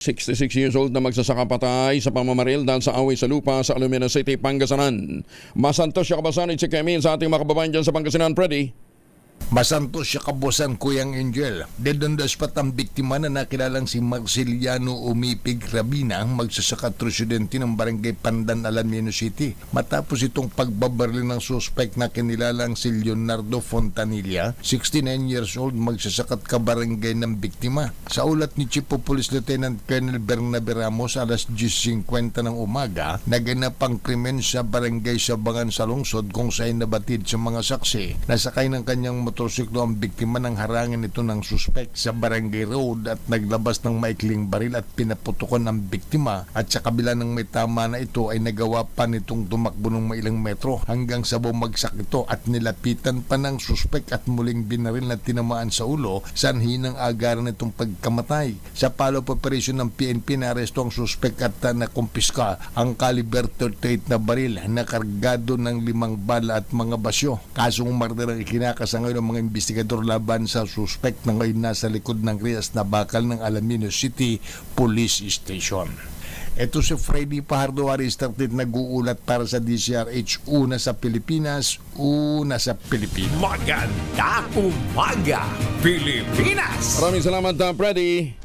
66 years old na magsasaka patay sa pamamaril dahil sa away sa lupa sa Alumina City, Pangasinan. Masantos siya kabasanid si Kemil sa ating mga kababayan dyan sa Pangasinan, Freddy. Masantos siya kabosan Kuyang Angel. Dedondas pat ang biktima na nakilalang si Marceliano Umipig Rabina ang magsasaka at residente ng barangay Pandan, Alamino City. Matapos itong pagbabaril ng suspect na kinilalang si Leonardo Fontanilla, 69 years old, magsasakat kabarangay ng biktima. Sa ulat ni Chief of Police Lieutenant Colonel Bernabe Ramos alas 10.50 ng umaga, naganap ang krimen sa barangay Sabangan sa lungsod kung saan nabatid sa mga saksi. Nasakay ng kanyang motorsiklo ang biktima ng harangan ito ng suspect sa barangay road at naglabas ng maikling baril at pinaputukan ang biktima at sa kabila ng may tama na ito ay nagawa pa nitong tumakbo ng mailang metro hanggang sa bumagsak ito at nilapitan pa ng suspect at muling binaril na tinamaan sa ulo sanhi ng agaran nitong pagkamatay. Sa follow-up operation ng PNP na aresto ang suspect at uh, nakumpiska ang caliber 38 na baril na kargado ng limang bala at mga basyo. Kasong murder ang ikinakasa ngayon ng mga investigador laban sa suspect na ngayon nasa likod ng Rias na bakal ng Alamino City Police Station. Ito si Freddy Pajardo Aristartid nag-uulat para sa DCRH una sa Pilipinas, una sa Pilipinas. Maganda umaga, Pilipinas! Maraming salamat, uh, Freddy.